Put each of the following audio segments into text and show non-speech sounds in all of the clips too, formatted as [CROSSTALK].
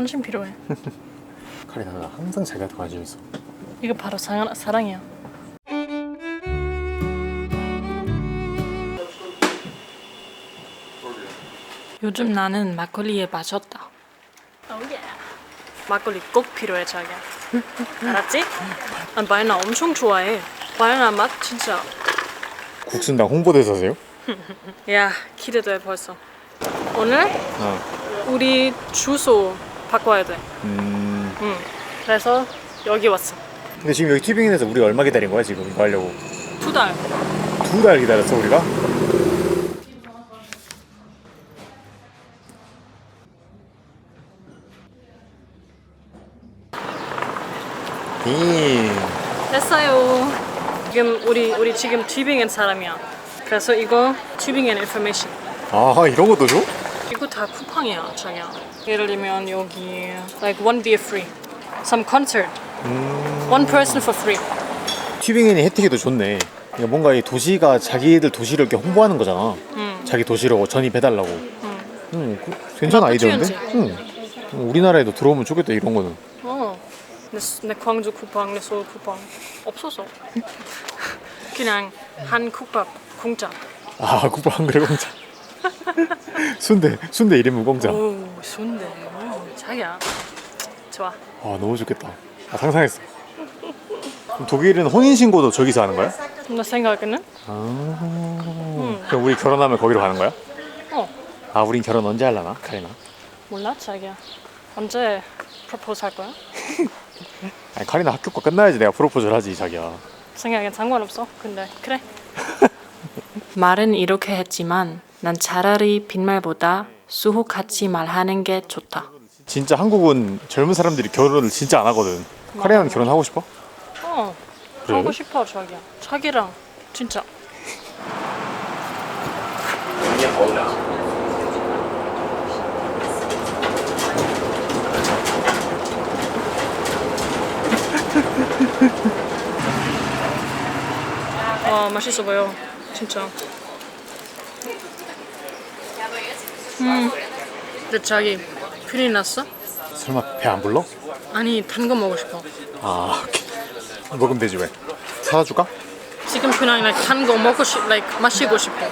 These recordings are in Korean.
관심 필요해. [LAUGHS] 카리나 나 항상 자기한테 관심 있어. 이거 바로 사랑, 사랑이야. 요즘 나는 막걸리에 빠졌다. 막걸리 꼭 필요해 자기야. 알았지? 난 바야나 엄청 좋아해. 바야나 맛 진짜. 국순당 홍보대사세요? [LAUGHS] 야 기대돼 벌써. 오늘 어. 우리 주소 바꿔야 돼. 음. 응. 그래서 여기 왔어. 근데 지금 여기 튜빙인에서 우리 얼마 기다린 거야 지금 이거 하려고? 두 달. 두 달 기다렸어 우리가? 이 됐어요. 지금 우리 우리 지금 튜빙엔 사람이야. 그래서 이거 튜빙엔 인포메이션. 아 이런 것도 줘? 이거 다 쿠팡이야, 자기야. 예를 들면 여기 like one beer free, some concert, one person for free. 튜빙인이 혜택이 더 좋네. 그러니까 뭔가 이 도시가 자기들 도시를 이렇게 홍보하는 거잖아. 음. 자기 도시로 전입해달라고. 응, 그, 괜찮은 나쁘지 아이디어인데? 않지? 응. 우리나라에도 들어오면 좋겠다 이런 거는. 어, 내, 수- 내 광주 쿠팡, 내 서울 쿠팡 없어서 [LAUGHS] 그냥 한 국밥 공짜. 아 [LAUGHS] 국밥 한 그릇 공짜. [LAUGHS] 순대 순대 1인분 공짜. 오, 순대. 오, 자기야. 좋아. 아 너무 좋겠다. 아, 상상했어. 그럼 독일은 혼인 신고도 저기서 하는 거야? 너 생각에는? 아. 그럼 우리 결혼하면 거기로 가는 거야? 어, 아 우린 결혼 언제 하려나? 카리나. 몰라, 자기야. 언제 프로포즈 할 거야? [LAUGHS] 아니 카리나 학교가 끝나야지 내가 프로포즈를 하지 자기야. 생각엔 상관없어. 근데 그래. [LAUGHS] 말은 이렇게 했지만 난 차라리 빈말보다 수호 같이 말하는 게 좋다. 진짜 한국은 젊은 사람들이 결혼을 진짜 안 하거든. 카리나는 결혼하고 싶어? 어, 그래? 하고 싶어 자기야. 자기랑 진짜. 와 맛있어 보여 진짜. 음, 근데 자기 큰일 났어? 설마 배 안 불러? 아니 단 거 먹고 싶어. 아 오케이. 먹으면 되지 왜? 사다 줄까? 지금 그냥 like 단거 먹고 싶, like 마시고 싶어.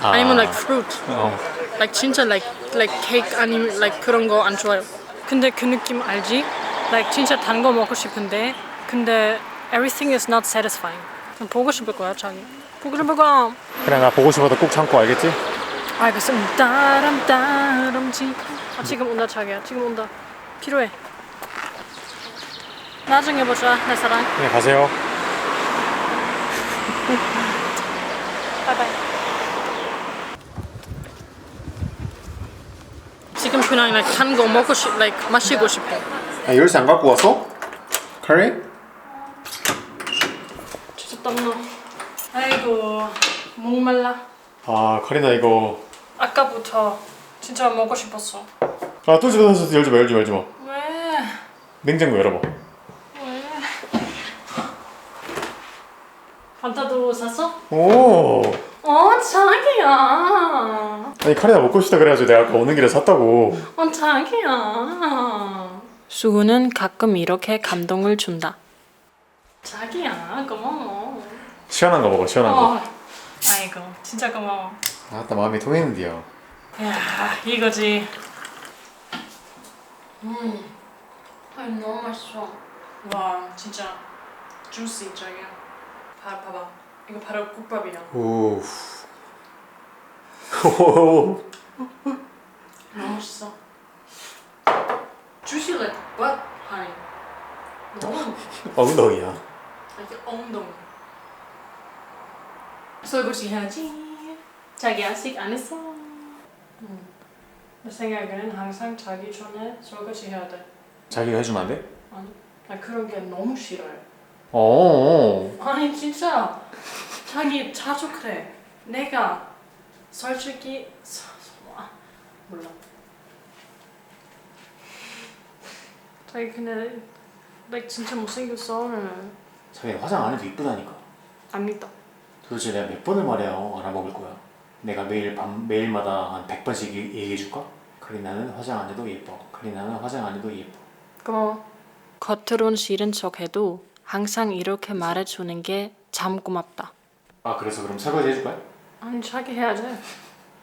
아 니면 like fruit, 어. like 진짜 like like 케이크 아니면 like 그런 거 안 좋아요. 근데 그 느낌 알지? like 진짜 단 거 먹고 싶은데 근데 everything is not satisfying. 보고 싶을 거야 자기. 보고 싶을 거야. 그래 나 보고 싶어도 꼭 참고 알겠지? 알겠어. 따람 따람지. 아 지금 온다 자기야. 지금 온다. 필요해. 나중에 보자 내 사랑. 네 가세요. [LAUGHS] 바이바이. 지금 그냥 like 단거 먹고 싶, like 마시고 싶어. 아 열쇠 안 갖고 왔어? 카리? 진짜 땀나. 아이고 목말라. 아 카리나 이거 아까부터 진짜 먹고 싶었어. 아 또 집어넣었어 열지 마 열지 마 열지 마 왜? 냉장고 열어봐 왜? 판타도 샀어? 오 어 자기야. 아니 카리나 먹고 싶다 그래가지고 내가 아까 오는 길에 샀다고 어 자기야. 수우는 가끔 이렇게 감동을 준다. 자기야 고마워. 시원한 거 먹어 시원한 거 어. 아이고 진짜 고마워. 아따 마음이 통했는데요 야 이거지. 음, 아이 너무 맛있어. 와 진짜 주시 저기야. 봐 봐봐. 이거 바로 국밥이야. 오 오. 너무 맛있어. 주시 like what? honey. 너무 엉덩이야 이렇게 엉덩이. 설거지 해야지. 자기 아직 안 했어. 음. 내 생각에는 항상 자기 전에 설거지 해야 돼. 자기가 해주면 안 돼? 아니, 나 그런 게 너무 싫어요. 어 아니 진짜 자기 자주 그래. 내가 솔직히 서- 서- 아, 몰라. 자기 근데 나 진짜 못생겼어 오늘. 자기 화장 안 해도 이쁘다니까 안 믿어. 도대체 내가 몇 번을 말해야 알아먹을 거야 내가 매일 밤 매일마다 한 100번씩 얘기해 줄까? 카리나는 화장 안 해도 예뻐. 카리나는 화장 안 해도 예뻐. 고마워. 겉으론 싫은 척해도 항상 이렇게 말해주는 게 참 고맙다. 아 그래서 그럼 설거지 해줄 거야? 아니 자기 해야지.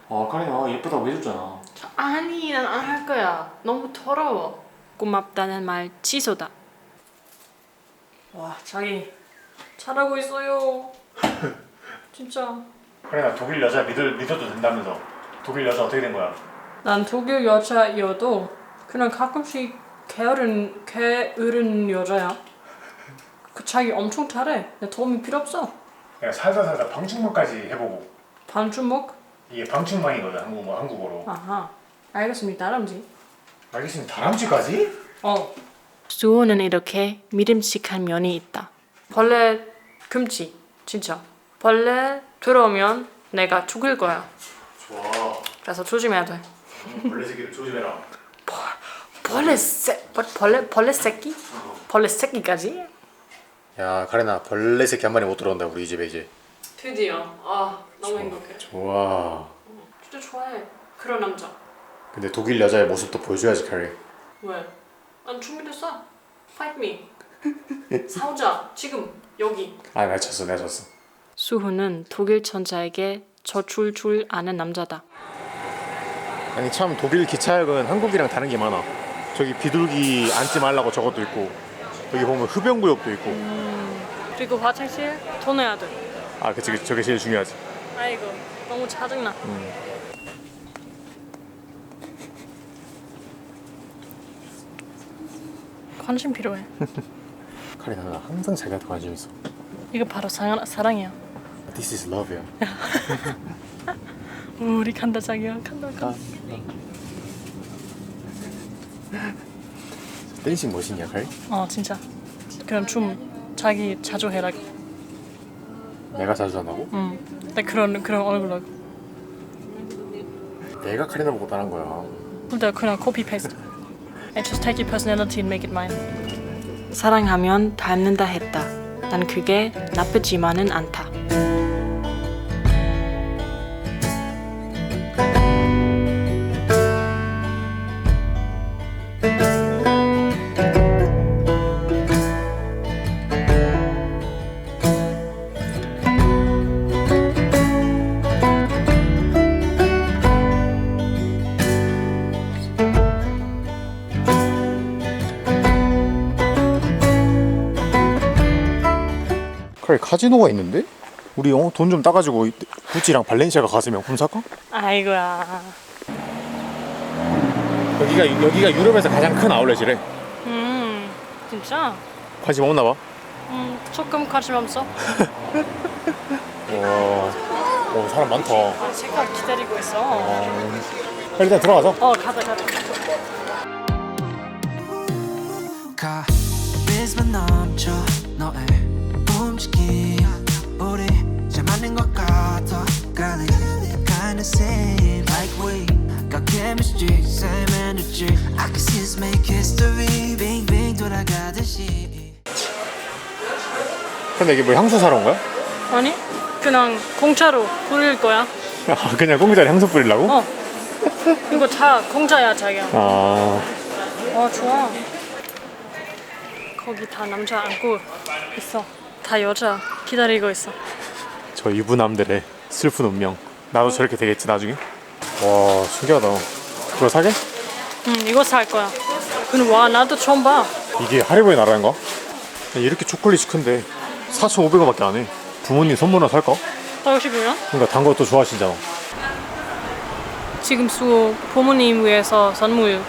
아 카리나 예쁘다고 해줬잖아. 아니 난 안 할 거야. 너무 더러워. 고맙다는 말 취소다. 와 자기 잘하고 있어요. [LAUGHS] 진짜. 카리나 독일 여자 믿을 믿어도 된다면서. 독일 여자 어떻게 된 거야? 난 독일 여자여도 그냥 가끔씩 게으른 게으른 여자야. 그 자기 엄청 잘해. 내 도움이 필요 없어. 내가 살다 살다 방충망까지 해보고 반주먹? 이게 방충망이거든 한국어 한국어로. 아하. 알겠습니다. 다람쥐. 알겠습니다. 다람쥐까지? 어. 수호는 이렇게 믿음직한 면이 있다. 벌레 금지. 진짜. 벌레 들어오면 내가 죽을 거야. 좋아. 그래서 조심해야 돼. 벌레 새끼를 조심해라. 벌레 새 벌- 벌레 벌레 새끼? 벌레 새끼까지? 야 카리나 벌레 새끼 한 마리 못 들어온다 우리 이 집에 이제. 드디어. 아 너무 행복해. 좋아. 진짜 좋아해. 그런 남자. 근데 독일 여자의 모습도 보여줘야지 카리. 왜? 난 준비됐어. Fight me. 싸우자. 지금 여기. 아 내가 쳤어 내가 쳤어. 수호는 독일 천자에게 져줄 줄 아는 남자다. 아니 참 독일 기차역은 한국이랑 다른 게 많아. 저기 비둘기 앉지 말라고 저것도 있고 여기 보면 흡연구역도 있고. 그리고 화장실 돈 내야 돼. 아 그치 그치 저게 제일 중요하지. 아이고 너무 짜증나. 관심 필요해. [LAUGHS] 카리나 나 항상 자기한테 관심 있어. 이거 바로 사, 사랑이야. This is love야. [LAUGHS] 우리 간다 자기야 간다 간다. 댄싱 머신이야 카리? 어 진짜. 그럼 춤 자기 자주 해라. 내가 자주 한다고? 응. 나 그런 그런 얼굴로. 내가 카리나 보고 따라한 거야. 근데 그냥 copy paste. I just take your personality and make it mine. 사랑하면 닮는다 했다. 난 그게 나쁘지만은 않다. 카리 카지노가 있는데? 우리 어, 돈좀 따가지고 구찌랑 발렌시아가 가서 명품 살까? 아이고야. 여기가 여기가 유럽에서 가장 큰 아울렛이래. 음 진짜? 관심 없나 봐. 음 조금 관심 없어. 와, 오 사람 많다. 아 체크아웃 기다리고 있어. 어, 일단 들어가자. 어 가자 가자. 넘쳐 너의 움직임 우리 잘 맞는 것 같아 Girl, kinda seem like we got chemistry same energy I can see us make history 빙빙 돌아가듯이 근데 이게 뭐 향수 사러 온 거야? 아니 그냥 공짜로 뿌릴 거야. [LAUGHS] 아, 그냥 공짜로 향수 뿌리려고? 어. 이거 다 공짜야 자기야. 아, 어 좋아. 거기 다 남자 안고 있어. 다 여자 기다리고 있어. 저 유부남들의 슬픈 운명. 나도 저렇게 되겠지 나중에. 와, 신기하다. 그거 사게? 응 이거 살 거야. 근데 와 나도 처음 봐. 이게 하리보의 나라인가? 이렇게 초콜릿이 큰데 4,500원밖에 안 해. 부모님 선물로 살까? 사고 싶으면? 그러니까 단 것도 좋아하시잖아. 지금 수호 부모님 위해서 선물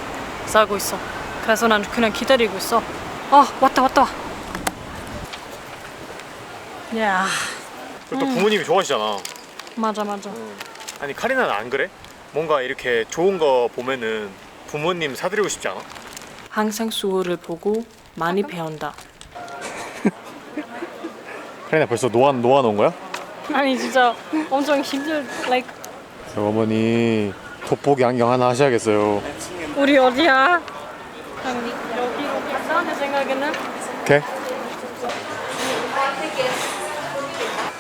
사고 있어. 그래서 난 그냥 기다리고 있어. 아 왔다 왔다. 와. 야 그리고 또 부모님이 좋아하시잖아. 맞아 맞아. 아니 카리나는 안 그래? 뭔가 이렇게 좋은 거 보면은 부모님 사드리고 싶지 않아? 항상 수호를 보고 많이 배운다. [LAUGHS] 카리나 벌써 놓아 놓아 놓은 거야? 아니 진짜 엄청 힘들. Like 저 어머니 돋보기 안경 하나 하셔야겠어요. 우리 어디야? 여기로 가자 내 생각에는. 오케이.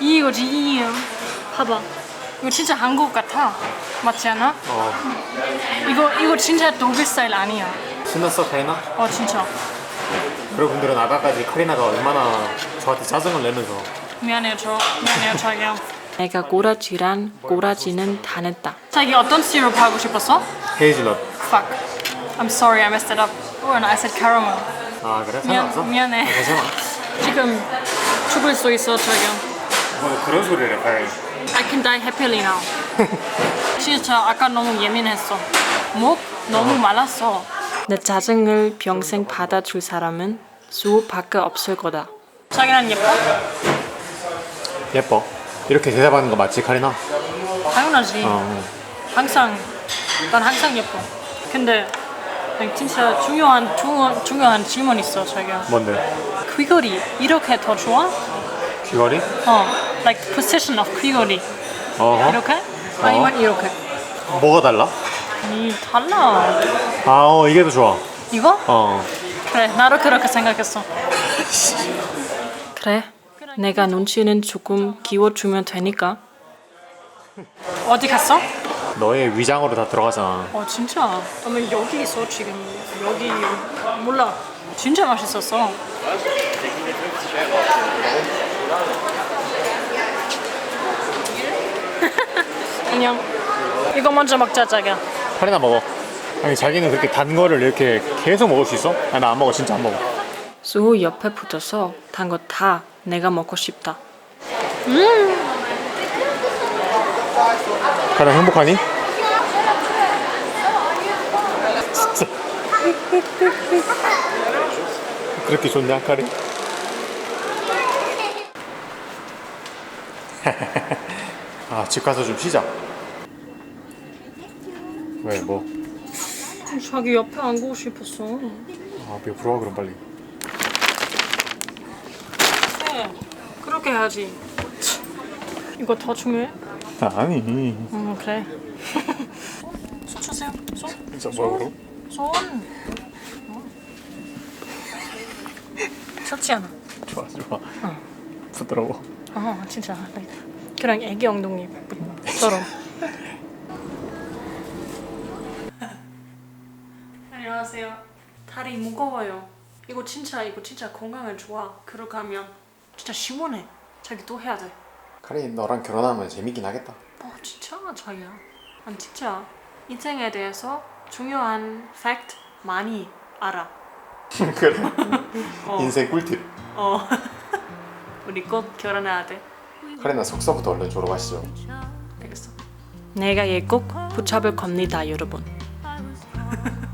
이거지 이요. 봐봐. 이거 진짜 한국 같아. 맞지 않아? 어 이거 이거 진짜 독일 스타일 아니야. 신났어 카리나? 어 진짜. 여러분들은 아까까지 카리나가 얼마나 저한테 짜증을 내면서 미안해요 저. 미안해요 자기야. [LAUGHS] 내가 꼬라지란 꼬라지는 다 냈다. 자기 어떤 시럽 하고 싶었어? 헤이즐넛 Fuck. I'm sorry I messed it up. Oh and I said caramel. 아 그래? 미안- 상관없어? 미안해. 아, 괜찮아 지금 죽을 수 있어 자기야. 뭐 그런 소리를 해 카리 I can die happily now. [LAUGHS] 진짜 아까 너무 예민했어. 목 너무 말랐어. 내 짜증을 평생 받아줄 사람은 수호밖에 없을 거다. 자기는 예뻐? 예뻐 이렇게 대답하는 거 맞지 카리나? 당연하지. 어 항상 난 항상 예뻐. 근데 진짜 중요한 중요한 중요한 질문 있어 자기야. 뭔데? 귀걸이 이렇게 더 좋아? 귀걸이? 어, like position of 귀걸이 어허 이렇게? 아니면 이렇게? 뭐가 달라? 이 달라. 아 어 이게 더 좋아 이거? 어 그래 나도 그렇게 생각했어. 그래, 내가 눈치는 조금 기워주면 되니까. 어디 갔어? 너의 위장으로 다 들어가잖아 어 진짜. 그러면 여기 있어 지금 여기 몰라. 진짜 맛있었어. 안녕. 이거 먼저 먹자 자기야. 카리나 먹어 아니 자기는 그렇게 단 거를 이렇게 계속 먹을 수 있어? 아니 나안 먹어 진짜 안 먹어 수호 옆에 붙어서 단 거 다 내가 먹고 싶다. 가장 행복하니? 진짜 그렇게 좋냐 카리? [LAUGHS] 아집 가서 좀 쉬자 왜 뭐? 자기 옆에 앉고 싶었어. 아 옆으로 와 그럼 빨리 네, 그렇게 해야지. 이거 더 중요해? 아니 음 그래. [LAUGHS] 손 주세요. 손. 진짜 뭐야 그럼? 손. 어. 좋지 않아? 좋아 좋아 부드러워 어 진짜 그냥 애기 엉덩이처럼. 안녕하세요. 다리 무거워요. 이거 진짜 이거 진짜 건강에 좋아. 하면 진짜 시원해. 자기 또 해야 돼. 카리 너랑 결혼하면 재밌긴 하겠다 어 진짜 자기야. 난 진짜 인생에 대해서 중요한 팩트 많이 알아. [LAUGHS] 그래 어. 인생 꿀팁 어. [LAUGHS] 우리 꼭 결혼해야 돼. 카리나 석사부터 얼른 졸업하시죠 알겠어. 내가 얘꼭 붙잡을 겁니다, 여러분. [LAUGHS]